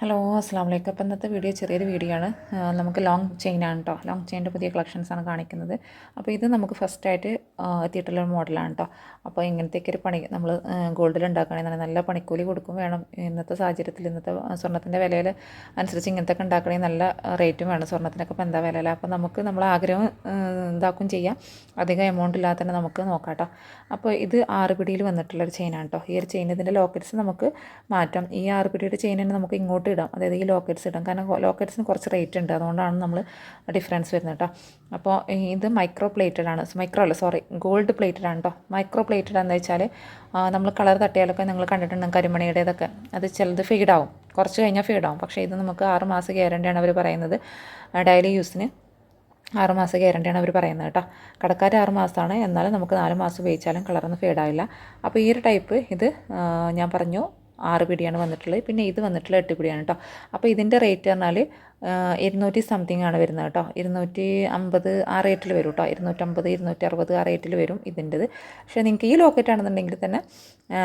Hello അസ്സാം വലൈക്കും അപ്പം ഇന്നത്തെ വീഡിയോ ചെറിയൊരു വീഡിയോ ആണ്. നമുക്ക് ലോങ് ചെയിൻ ആണ് കേട്ടോ ലോങ് ചെയിന്റെ പുതിയ കളക്ഷൻസാണ് കാണിക്കുന്നത്. അപ്പോൾ ഇത് നമുക്ക് ഫസ്റ്റായിട്ട് എത്തിയിട്ടുള്ള മോഡലാണ് കേട്ടോ അപ്പോൾ ഇങ്ങനത്തേക്ക് ഒരു പണി നമ്മൾ ഗോൾഡിൽ ഉണ്ടാക്കണമെന്നാണ് നല്ല പണിക്കൂലി കൊടുക്കും വേണം. ഇന്നത്തെ സാഹചര്യത്തിൽ ഇന്നത്തെ സ്വർണത്തിന്റെ വിലയിൽ അനുസരിച്ച് ഇങ്ങനത്തെ ഉണ്ടാക്കണമെങ്കിൽ നല്ല റേറ്റും വേണം സ്വർണത്തിനൊക്കെ. ഇപ്പോൾ എന്താ വില അപ്പോൾ നമുക്ക് നമ്മൾ ആഗ്രഹം ഇതാക്കും ചെയ്യാം. അധികം എമൗണ്ട് ഇല്ലാതെ തന്നെ നമുക്ക് നോക്കാം കേട്ടോ അപ്പോൾ ഇത് ആറ് പിടിയിൽ വന്നിട്ടുള്ളൊരു ചെയിനാണ് കേട്ടോ ഈ ഒരു ചെയിൻ ഇതിന്റെ ലോക്കറ്റ്സ് നമുക്ക് മാറ്റാം. ഈ ആറ് പിടിയുടെ ചെയിൻ തന്നെ നമുക്ക് ഇങ്ങോട്ട് ഇടാം. അതായത് ഈ ലോക്കറ്റ്സ് ഇടാം. കാരണം ലോക്കറ്റ്സിന് കുറച്ച് റേറ്റ് ഉണ്ട്. അതുകൊണ്ടാണ് നമ്മൾ ഡിഫറൻസ് വരുന്നത് കേട്ടോ. അപ്പോൾ ഇത് മൈക്രോ പ്ലേറ്റഡ് ആണ് മൈക്രോ അല്ല സോറി ഗോൾഡ് പ്ലേറ്റഡ് ആണ് കേട്ടോ മൈക്രോ പ്ലേറ്റഡ് എന്ന് വെച്ചാൽ നമ്മൾ കളർ തട്ടിയാലൊക്കെ നിങ്ങൾ കണ്ടിട്ടുണ്ടെങ്കിൽ കരിമണിയുടേതൊക്കെ. അത് ചിലത് ഫീഡാവും കുറച്ച് കഴിഞ്ഞാൽ ഫീഡാവും പക്ഷേ ഇത് നമുക്ക് ആറ് മാസം ഗ്യാരണ്ടിയാണ് അവർ പറയുന്നത്. ഡെയിലി യൂസിന് ആറ് മാസം ഗ്യാരണ്ടിയാണ് അവർ പറയുന്നത് കേട്ടോ. കടക്കാർ ആറ് മാസമാണ്. എന്നാലും നമുക്ക് നാല് മാസം ഉപയോഗിച്ചാലും കളറൊന്നും ഫേഡാവില്ല അപ്പോൾ ഈ ഒരു ടൈപ്പ് ഇത് ഞാൻ പറഞ്ഞു. ആറ് പിടിയാണ് വന്നിട്ടുള്ളത്. പിന്നെ ഇത് വന്നിട്ടുള്ള എട്ട് പിടിയാണ് കേട്ടോ അപ്പോൾ ഇതിന്റെ റേറ്റ് പറഞ്ഞാൽ ഇരുന്നൂറ്റി സംതിങ് ആണ് വരുന്നത് കേട്ടോ. ഇരുന്നൂറ്റി അമ്പത് ആ റേറ്റിൽ വരും കേട്ടോ. ഇരുന്നൂറ്റമ്പത് ഇരുന്നൂറ്റി അറുപത് ആ റേറ്റിൽ വരും ഇതിന്റെത്. പക്ഷേ നിങ്ങൾക്ക് ഈ ലോക്കറ്റ് ആണെന്നുണ്ടെങ്കിൽ തന്നെ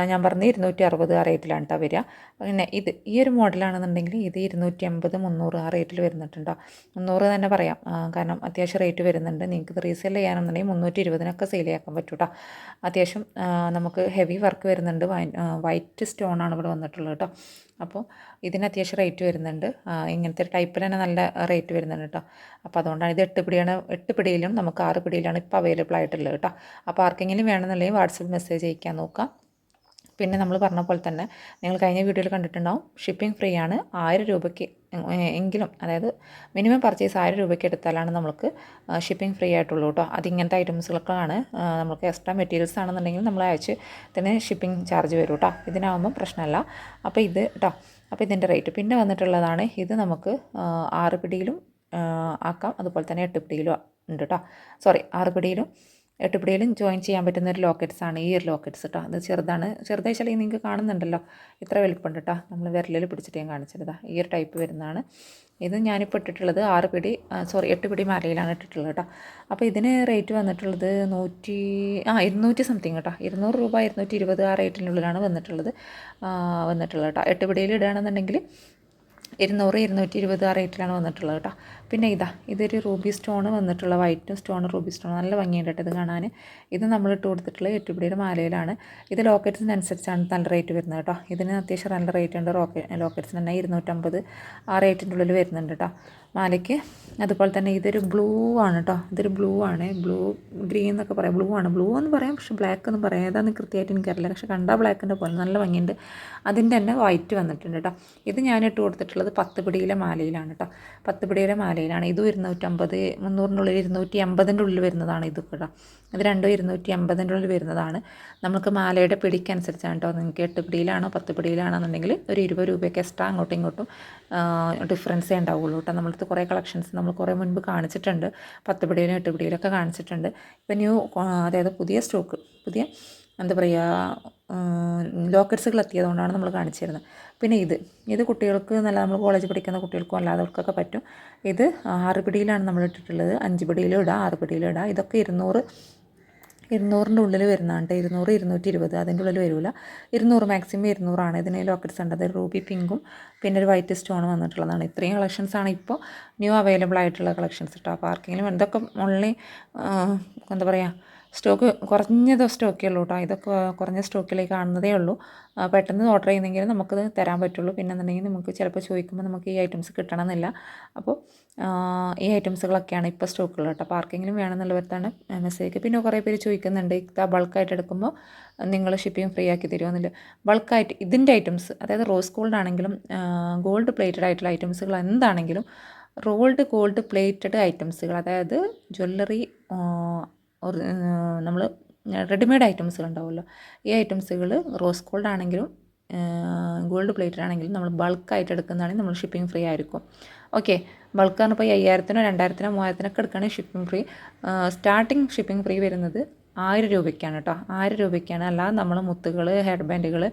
ഞാൻ പറഞ്ഞത് ഇരുന്നൂറ്റി അറുപത് ആ റേറ്റിലാണ് കേട്ടോ വരിക. പിന്നെ ഇത് ഈ ഒരു മോഡലാണെന്നുണ്ടെങ്കിൽ ഇത് ഇരുന്നൂറ്റി അമ്പത് മുന്നൂറ് ആ റേറ്റിൽ വരുന്നുണ്ടോ മുന്നൂറ് തന്നെ പറയാം. കാരണം അത്യാവശ്യം റേറ്റ് വരുന്നുണ്ട്. നിങ്ങൾക്ക് ഇത് റീസെയിൽ ചെയ്യാനെന്നുണ്ടെങ്കിൽ മുന്നൂറ്റി ഇരുപതിനൊക്കെ സെയിൽ ചെയ്യാൻ പറ്റും കേട്ടോ അത്യാവശ്യം നമുക്ക് ഹെവി വർക്ക് വരുന്നുണ്ട്. വൈറ്റ് സ്റ്റോൺ ആണ് ഇവിടെ വന്നിട്ടുള്ളത് കേട്ടോ അപ്പോൾ ഇതിന് അത്യാവശ്യം റേറ്റ് വരുന്നുണ്ട്. ഇങ്ങനത്തെ ഒരു ടൈപ്പിൽ തന്നെ നല്ല റേറ്റ് വരുന്നുണ്ട് കേട്ടോ അപ്പോൾ അതുകൊണ്ടാണ് ഇത് എട്ട് പിടിയാണ് എട്ട് പിടിയിലും നമുക്ക് ആറ് പിടിയിലാണ് ഇപ്പോൾ അവൈലബിൾ ആയിട്ടുള്ളത് കേട്ടോ അപ്പോൾ ആർക്കെങ്കിലും വേണമെന്നുണ്ടെങ്കിൽ വാട്സപ്പ് മെസ്സേജ് അയക്കാൻ നോക്കാം. പിന്നെ നമ്മൾ പറഞ്ഞ പോലെ തന്നെ നിങ്ങൾ കഴിഞ്ഞ വീഡിയോയിൽ കണ്ടിട്ടുണ്ടാവും ഷിപ്പിംഗ് ഫ്രീ ആണ്. ആയിരം രൂപയ്ക്ക് എങ്കിലും അതായത് മിനിമം പർച്ചേസ് ആയിരം രൂപയ്ക്ക് എടുത്താലാണ് നമുക്ക് ഷിപ്പിംഗ് ഫ്രീ ആയിട്ടുള്ളൂ കേട്ടോ. അതിങ്ങനത്തെ ഐറ്റംസുകളൊക്കെയാണ് നമുക്ക് എക്സ്ട്രാ മെറ്റീരിയൽസ് ആണെന്നുണ്ടെങ്കിൽ നമ്മൾ അയച്ച് തന്നെ ഷിപ്പിംഗ് ചാർജ് വരും കേട്ടോ. ഇതിനാവുമ്പോൾ പ്രശ്നമല്ല. അപ്പോൾ ഇത് കേട്ടോ അപ്പോൾ ഇതിന്റെ റേറ്റ് പിന്നെ വന്നിട്ടുള്ളതാണ് ഇത് നമുക്ക് ആറ് പിടിയിലും ആക്കാം. അതുപോലെ തന്നെ എട്ട് പിടിയിലും ഉണ്ട് കേട്ടോ സോറി ആറ് പിടിയിലും എട്ട് പിടിയിലും ജോയിൻ ചെയ്യാൻ പറ്റുന്ന ഒരു ലോക്കറ്റ്സ് ആണ്. ഈ ഒരു ലോക്കറ്റ്സ് കേട്ടോ അത് ചെറുതാണ്. ചെറുതായി വെച്ചാൽ നിങ്ങൾക്ക് കാണുന്നുണ്ടല്ലോ. ഇത്ര വലിപ്പമുണ്ട് കേട്ടോ നമ്മൾ വിരലിൽ പിടിച്ചിട്ട് ഞാൻ കാണിച്ചിരുതാ ഈ ഒരു ടൈപ്പ് വരുന്നതാണ്. ഇത് ഞാനിപ്പോൾ ഇട്ടിട്ടുള്ളത് ആറ് പിടി സോറി എട്ട് പിടി മാലയിലാണ് ഇട്ടിട്ടുള്ളത് കേട്ടോ അപ്പോൾ ഇതിന് റേറ്റ് വന്നിട്ടുള്ളത് നൂറ്റി ആ ഇരുന്നൂറ്റി സംതിങ് കേട്ടോ ഇരുന്നൂറ് രൂപ ഇരുന്നൂറ്റി ഇരുപത് ആ റേറ്റിനുള്ളിലാണ് വന്നിട്ടുള്ളത് വന്നിട്ടുള്ളത് കേട്ടോ എട്ട് പിടിയിൽ ഇടുകയാണെന്നുണ്ടെങ്കിൽ ഇരുന്നൂറ് ഇരുന്നൂറ്റി ഇരുപത് ആ റേറ്റിലാണ് വന്നിട്ടുള്ളത് കേട്ടോ. പിന്നെ ഇതാ ഇതൊരു റൂബി സ്റ്റോൺ വന്നിട്ടുള്ള വൈറ്റ് സ്റ്റോൺ റൂബി സ്റ്റോൺ നല്ല ഭംഗിയുണ്ട് കേട്ടോ ഇത് കാണാൻ. ഇത് നമ്മൾ ഇട്ട് കൊടുത്തിട്ടുള്ള എട്ടുപിടിയുടെ മാലയിലാണ്. ഇത് ലോക്കറ്റ്സിനനുസരിച്ചാണ് നല്ല റേറ്റ് വരുന്നത് കേട്ടോ. ഇതിന് അത്യാവശ്യം നല്ല റേറ്റ് ഉണ്ട് റോക്ക ലോക്കറ്റ്സിന് തന്നെ ഇരുന്നൂറ്റമ്പത് ആ റേറ്റിന്റെ ഉള്ളിൽ വരുന്നുണ്ട് കേട്ടോ. മാലയ്ക്ക് അതുപോലെ തന്നെ ഇതൊരു ബ്ലൂ ആണ് കേട്ടോ. ഇതൊരു ബ്ലൂ ആണ്. ബ്ലൂ ഗ്രീൻ എന്നൊക്കെ പറയാം. ബ്ലൂ ആണ്. ബ്ലൂ എന്ന് പറയാം പക്ഷേ ബ്ലാക്ക് എന്ന് പറയാം. ഏതാന്ന് കൃത്യമായിട്ട് എനിക്കറിയില്ല. പക്ഷേ കണ്ടാൽ ബ്ലാക്കിന്റെ പോലെ. നല്ല ഭംഗിയുണ്ട്. അതിന്റെ തന്നെ വൈറ്റ് വന്നിട്ടുണ്ട് കേട്ടോ. ഇത് ഞാൻ ഇട്ട് കൊടുത്തിട്ടുള്ളത് പത്ത് പിടിയിലെ മാലയിലാണ് കേട്ടോ പത്ത് പിടിയിലെ മാലയിലാണ്. ഇതും ഇരുന്നൂറ്റമ്പത് ഉള്ളിൽ ഇരുന്നൂറ്റി അമ്പതിന്റെ ഉള്ളിൽ വരുന്നതാണ് ഇത് കേട്ടോ ഇത് രണ്ടും ഇരുന്നൂറ്റി അമ്പതിന്റെ ഉള്ളിൽ വരുന്നതാണ്. നമുക്ക് മാലയുടെ പിടിക്കനുസരിച്ചാണ് കേട്ടോ നിങ്ങൾക്ക് എട്ട് പിടിയിലാണോ പത്ത് പിടിയിലാണെന്നുണ്ടെങ്കിൽ ഒരു ഇരുപത് രൂപയൊക്കെ എക്സ്ട്രാ അങ്ങോട്ടും ഇങ്ങോട്ടും ഡിഫറൻസേ ഉണ്ടാവുള്ളൂ കേട്ടോ നമ്മളടുത്ത് കുറേ കളക്ഷൻസ് നമ്മൾ കുറേ മുൻപ് കാണിച്ചിട്ടുണ്ട്. പത്ത് പിടിയിലും എട്ട് പിടിയിലൊക്കെ കാണിച്ചിട്ടുണ്ട്. ഇപ്പം ന്യൂ അതായത് പുതിയ സ്റ്റോക്ക് പുതിയ എന്താ പറയുക ലോക്കറ്റ്സുകൾ എത്തിയതുകൊണ്ടാണ് നമ്മൾ കാണിച്ചിരുന്നത്. പിന്നെ ഇത് ഇത് കുട്ടികൾക്ക് നല്ല നമ്മൾ കോളേജ് പഠിക്കുന്ന കുട്ടികൾക്കും അല്ലാത്തവർക്കൊക്കെ പറ്റും. ഇത് ആറ് പിടിയിലാണ് നമ്മൾ ഇട്ടിട്ടുള്ളത്. അഞ്ച് പിടിയിലും ഇടാം ആറ് പിടിയിലും ഇടാം. ഇതൊക്കെ ഇരുന്നൂറ് ഇരുന്നൂറിന്റെ ഉള്ളിൽ വരുന്നതാണ് കേട്ടോ. ഇരുന്നൂറ് ഇരുന്നൂറ്റി ഇരുപത് അതിന്റെ ഉള്ളിൽ വരില്ല. ഇരുന്നൂറ് മാക്സിമം ഇരുന്നൂറാണ്. ഇതിന് ലോക്കറ്റ്സ് ഉണ്ട്. അത് റൂബി പിങ്കും പിന്നെ ഒരു വൈറ്റ് സ്റ്റോൺ വന്നിട്ടുള്ളതാണ്. ഇത്രയും കളക്ഷൻസ് ആണ് ഇപ്പോൾ ന്യൂ അവൈലബിൾ ആയിട്ടുള്ള കളക്ഷൻസ് കേട്ടോ. അപ്പോൾ ആർക്കെങ്കിലും എന്തൊക്കെ ഓൺലൈൻ എന്താ പറയുക സ്റ്റോക്ക് കുറഞ്ഞത് സ്റ്റോക്കേ ഉള്ളൂ കേട്ടോ. ഇതൊക്കെ കുറഞ്ഞ സ്റ്റോക്കിലേക്ക് കാണുന്നതേ ഉള്ളൂ. പെട്ടെന്ന് ഓർഡർ ചെയ്യുന്നെങ്കിൽ നമുക്കത് തരാൻ പറ്റുള്ളൂ. പിന്നെ എന്നുണ്ടെങ്കിൽ നമുക്ക് ചിലപ്പോൾ ചോദിക്കുമ്പോൾ നമുക്ക് ഈ ഐറ്റംസ് കിട്ടണമെന്നില്ല. അപ്പോൾ ഈ ഐറ്റംസുകളൊക്കെയാണ് ഇപ്പോൾ സ്റ്റോക്കുള്ളത് കേട്ടോ. അപ്പോൾ ആർക്കെങ്കിലും വേണമെന്നുള്ളവർത്താണ് മെസ്സേജ്. പിന്നെ കുറേ പേര് ചോദിക്കുന്നുണ്ട് ഇതാ ബൾക്കായിട്ട് എടുക്കുമ്പോൾ നിങ്ങൾ ഷിപ്പിംഗ് ഫ്രീ ആക്കി തരുമെന്നില്ല ബൾക്കായിട്ട് ഇതിന്റെ ഐറ്റംസ് അതായത് റോസ് ഗോൾഡ് ആണെങ്കിലും ഗോൾഡ് പ്ലേറ്റഡ് ആയിട്ടുള്ള ഐറ്റംസുകൾ എന്താണെങ്കിലും റോൾഡ് ഗോൾഡ് പ്ലേറ്റഡ് ഐറ്റംസുകൾ അതായത് ജ്വല്ലറി നമ്മൾ റെഡിമെയ്ഡ് ഐറ്റംസുകൾ ഉണ്ടാവുമല്ലോ ഈ ഐറ്റംസുകൾ റോസ് ഗോൾഡ് ആണെങ്കിലും ഗോൾഡ് പ്ലേറ്റഡ് ആണെങ്കിലും നമ്മൾ ബൾക്കായിട്ട് എടുക്കുന്നതാണെങ്കിൽ നമ്മൾ ഷിപ്പിംഗ് ഫ്രീ ആയിരിക്കും. ഓക്കെ. ബൾക്കാണ് ഇപ്പോൾ ഈ അയ്യായിരത്തിനോ രണ്ടായിരത്തിനോ മൂവായിരത്തിനൊക്കെ എടുക്കുകയാണെങ്കിൽ shipping free. Starting shipping free വരുന്നത് ആയിരം രൂപയ്ക്കാണ് കേട്ടോ. ആയിരം രൂപയ്ക്കാണ്. അല്ലാതെ നമ്മൾ മുത്തുകൾ ഹെയർ ബാൻഡുകൾ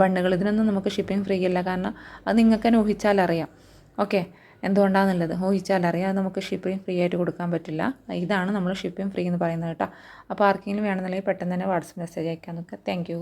ബണ്ണുകൾ ഇതിനൊന്നും നമുക്ക് ഷിപ്പിംഗ് ഫ്രീ അല്ല കാരണം അത് നിങ്ങൾക്ക് തന്നെ അറിയാം ഓക്കെ. എന്തുകൊണ്ടാണെന്നുള്ളത് ഊഹിച്ചാൽ അറിയാം അത് നമുക്ക് ഷിപ്പിംഗ് ഫ്രീ ആയിട്ട് കൊടുക്കാൻ പറ്റില്ല. ഇതാണ് നമ്മൾ ഷിപ്പിംഗ് ഫ്രീ എന്ന് പറയുന്നത് കേട്ടോ. അപ്പോൾ ആർക്കെങ്കിലും വേണമെന്നുണ്ടെങ്കിൽ പെട്ടെന്ന് തന്നെ വാട്സപ്പ് മെസ്സേജ് അയക്കാൻ നോക്കുക താങ്ക്